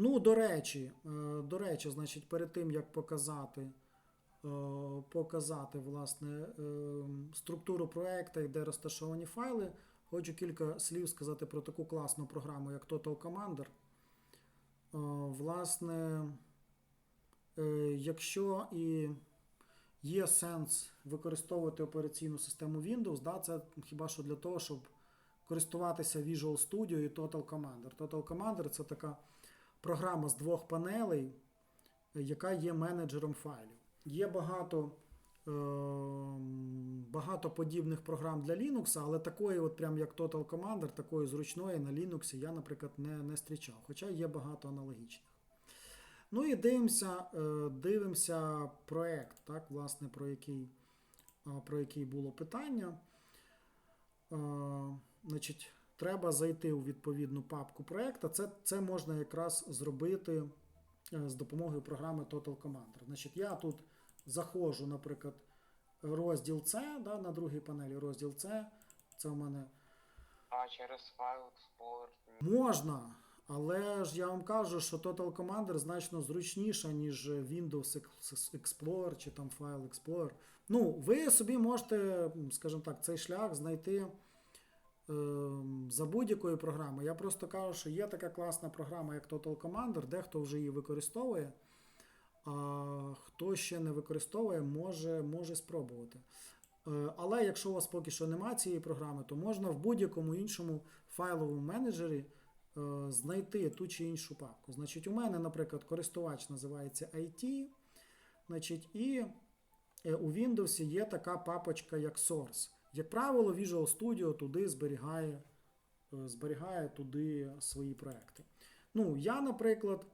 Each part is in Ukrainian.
Ну, до речі, е, до речі, значить, перед тим як показати, е, показати власне е, структуру проекту де розташовані файли, хочу кілька слів сказати про таку класну програму, як Total Commander. Власне, якщо і є сенс використовувати операційну систему Windows, да, це хіба що для того, щоб користуватися Visual Studio і Total Commander. Total Commander це така програма з двох панелей, е, яка є менеджером файлів. Є багато, е, багато подібних програм для Linux, але такої, от прям як Total Commander, такої зручної на Linux я, наприклад, не, не зустрічав. Хоча є багато аналогічних. Ну і дивимося, е, дивимося проект, так, власне, про який, про який було питання. Значить, треба зайти у відповідну папку проекту. Це, це можна якраз зробити е, з допомогою програми Total Commander. Значить, я тут заходжу, наприклад, розділ C, да, на другій панелі розділ C. Це в мене А через файл Explorer Можна, але ж я вам кажу, що Total Commander значно зручніша, ніж Windows Explorer чи там File Explorer. Ну, ви собі можете, скажімо так, цей шлях знайти за будь-якою програмою. Я просто кажу, що є така класна програма, як Total Commander, дехто вже її використовує. А хто ще не використовує, може, може спробувати. Е, Але якщо у вас поки що немає цієї програми, то можна в будь-якому іншому файловому менеджері е, знайти ту чи іншу папку. Значить, у мене, наприклад, користувач називається IT, значить, і е, у Windows є така папочка, як Source. Як правило, Visual Studio туди зберігає, е, зберігає туди свої проекти. Ну, я, наприклад,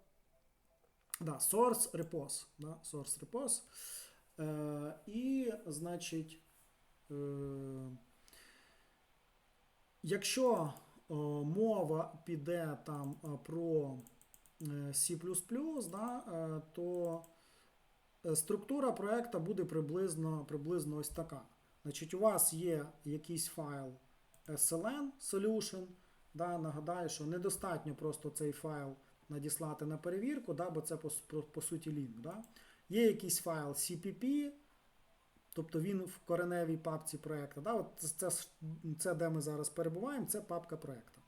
да, Source Repos. Да, source Repos. Е, і, значить, е, якщо е, мова піде там е, про е, C++, да, е, то структура проекту буде приблизно, приблизно ось така. Значить, у вас є якийсь файл SLN Solution. Да, нагадаю, що недостатньо просто цей файл надіслати на перевірку, да, бо це по, по, по суті лінк. Да. Є якийсь файл CPP, тобто він в кореневій папці проєкту. Да, от це, це, де ми зараз перебуваємо, це папка проєкту.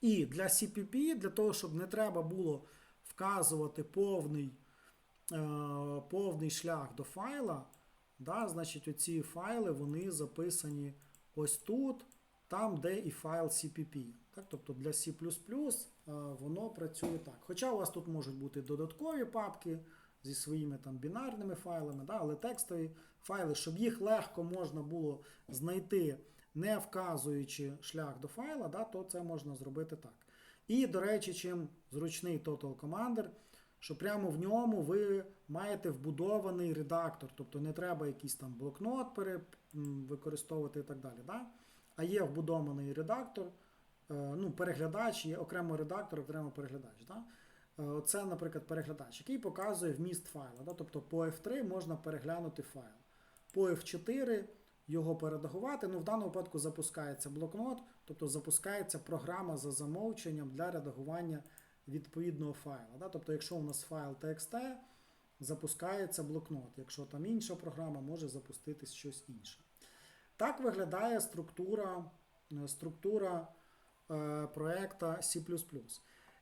І для CPP, для того, щоб не треба було вказувати повний, е, повний шлях до файла, да, значить, оці файли вони записані ось тут, там, де і файл CPP. Так? Тобто для C е, воно працює так. Хоча у вас тут можуть бути додаткові папки зі своїми там бінарними файлами, да, але текстові файли, щоб їх легко можна було знайти, не вказуючи шлях до файла, да, то це можна зробити так. І, до речі, чим зручний Total Commander, що прямо в ньому ви маєте вбудований редактор, тобто не треба якийсь там блокнот використовувати і так далі. Да? А є вбудований редактор, е, ну, переглядач, є окремо редактор, окремо переглядач. Да? Е, Це, наприклад, переглядач, який показує вміст файла. Да? Тобто по F3 можна переглянути файл. По F4 його передагувати. Ну, в даному випадку запускається блокнот, тобто запускається програма за замовченням для редагування відповідного файла. Да? Тобто, якщо у нас файл TXT, запускається блокнот. Якщо там інша програма, може запуститись щось інше. Так виглядає структура, е, структура е, проекта C++.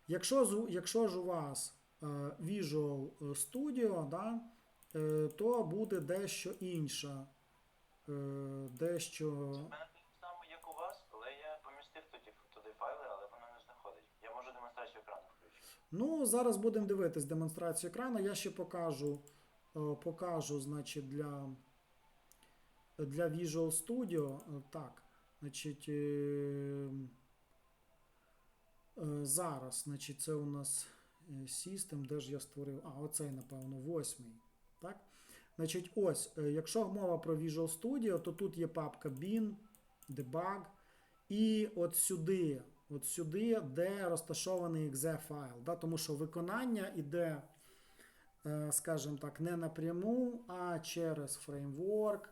Якщо, якщо ж у вас е, Visual Studio, да, е, то буде дещо інша. е, Дещо. У мене так само, як у вас, але я помістив тоді туди файли, але воно не знаходить. Я можу демонстрацію екрану включити. Ну, зараз будемо дивитись демонстрацію екрану. Я ще покажу, е, покажу значить, для, для Visual Studio. Е, Так, значить, е, зараз, значить, це у нас System, де ж я створив. А, оцей, напевно, восьмий. Так? Значить, ось, якщо мова про Visual Studio, то тут є папка bin, debug, і от сюди, от сюди, де розташований exe файл. Да? Тому що виконання іде, е, скажімо так, не напряму, а через фреймворк.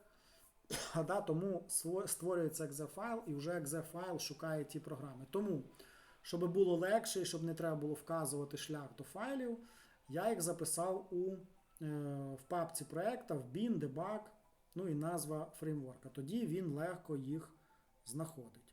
Да? Тому створюється exe файл і вже exe файл шукає ті програми. Тому, щоб було легше і щоб не треба було вказувати шлях до файлів, я їх записав у, е, в папці проекта, в bin, debug, ну і назва фреймворка. Тоді він легко їх знаходить.